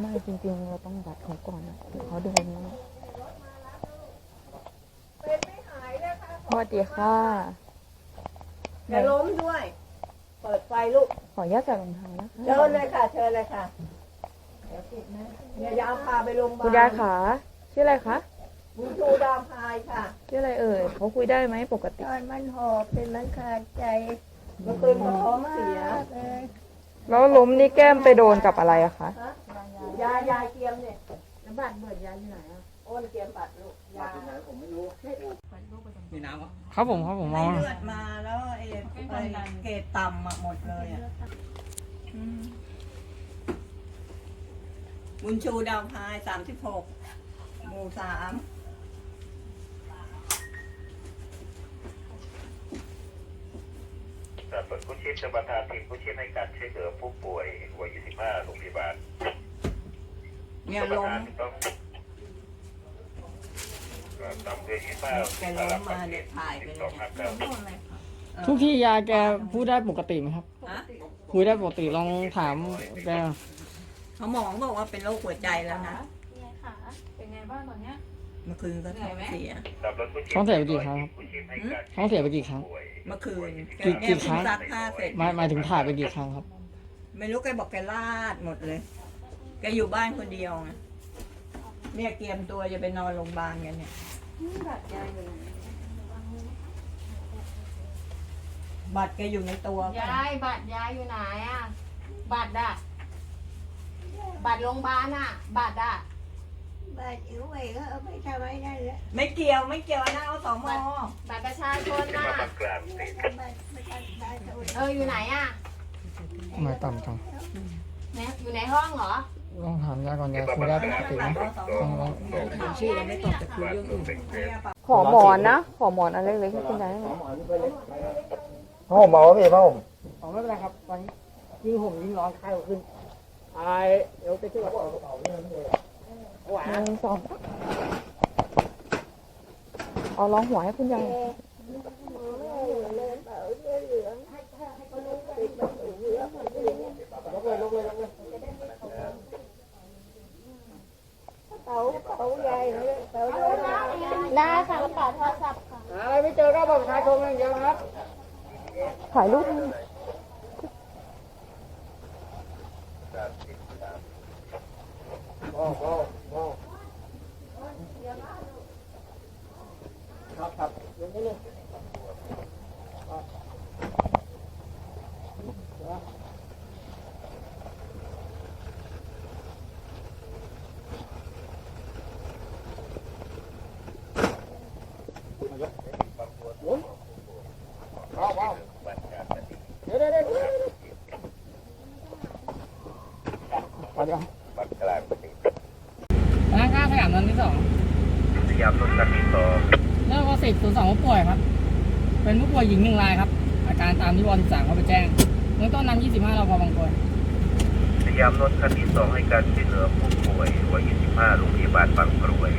ไม่จริงๆ เราต้องบัดเขาก่อนนะเดี๋ยวเขาโดนนะสวัสดีค่ะ อย่าล้มด้วย เปิดไฟลูก ขออนุญาตใส่รองเท้านะคะเชิญเลยค่ะ เชิญเลยค่ะเดี๋ยวติดนะเนี่ยยาวพาไปโรงพยาบาลคุณยายขาชื่ออะไรคะบุญชูดาวพายค่ะชื่ออะไรเอ่ยเขาคุยได้ไหมปกติ ตอนมันหอบเป็นมันขาดใจเมื่อคืนมันท้องเสียแล้วล้มนี่แก้มไปโดนกับอะไรอะคะ ยายายเกียมเนี่ยแล้วบัตรเบิดยายอยู่ไหนอะโอนเกียมบัตรลูกยามีน้ำวะครับผมครับผมมให้องเลือดมาแล้วไอ้ไอ้เกรดต่ำอะหมดเลยอะอืมบุญชูดาวพายสามสิบหกหมู่สามแต่ส่วนผู้ชีพจะประทานทีมผู้ชีพให้การช่วยเหลือผู้ป่วยวัย25โรงพยาบาล เนี่ยประล้มธานต้องนำเรือ25แกล้มมาเนี่ยถ่ายไปเลยสองห้าเก้าทุกที่ยาแกพูดได้ปกติไหมครับฮะคุยได้ปกติลองถามแกเขาหมอบอกว่าเป็นโรคหัวใจแล้วนะเป็นไงบ้างตอนเนี้ยเมื่อคืนก็ท้องเสียนำรถผู้ชีพท้องเสียไปกี่ครั้งครับผู้ชีพให้การท้องเสียไปกี่ครั้งป่วยเมื่อคืนแกกี่เนี่ยกี่ครั้งเพิ่ซักผ้าเสร็จหมายหมายถึงถ่ายไปกี่ครั้งครับ ไม่รู้แกบอกแกลาดหมดเลย แกอยู่บ้านคนเดียวไงเนี่ยเตรียมตัวจะไปนอนโรงพยาบาลกันเนี่ยบัตรยายอยู่ไหนบัตรแกอยู่ในตัวป่ะยายบัตรยายอยู่ไหนอะ บัตรอะ บัตรโรงพยาบาลอะ บัตรอะ บัดอิ๋วไปก็เอาไปทำไว้นั่นแหละไม่เกี่ยวไม่เกี่ยวนะเอาสองมอบัตรประชาชนจะน่ะมาบังกลางสิบัดไม่ต้องได้ตัวเอออยู่ไหนอะไม่ต่ำจังเนี่ยอยู่ในห้องเหรอ ลองถามยาก่อนยาคุยได้ปกติไหมเอาสองมอถามชื่อแล้วไม่ตอบจะคุยเรื่องอื่นเนี่ยปะขอหมอนนะ ขอหมอนอันเล็กๆให้คุณยายหน่อยผ้าห่มเอาพี่ผ้าห่มอ๋อไม่เป็นไรครับตอนนี้ยิ่งห่มยิ่งร้อนไข้ขึ้นไอเดี๋ยวไปช่วยเอาเอาเรื่องเลยไหวหนึ่งสองเอาลองหัวให้คุณยาย เต๋าเต๋าใหญ่เลยเต๋าใหญ่ ได้ค่ะกระเป๋าโทรศัพท์ค่ะอะไรไม่เจอก็บอกประชาชนอย่างเดียวนะครับถ่ายรูปให้โอ้โหโอ้ครับครับเดี๋ยวนี้เลยว้าวว้าว เดี๋ยวเดี๋ยวเดี๋ยวเดี๋ยวไปเดี๋ยวบังกลางสิพนักงานสยามนันที่สองพยายามลดการติดต่อเรื่องวสิบศูนย์สองผู้ป่วยครับ เป็นผู้ป่วยหญิงหนึ่งรายครับ อาการตามที่วอสิบสามเขาไปแจ้งเบื้องต้นนำยี่สิบห้าเราพอบางคนพยายามลดการติดต่อให้การช่วยเหลือผู้ป่วยวัย25โรงพยาบาลบางกรวย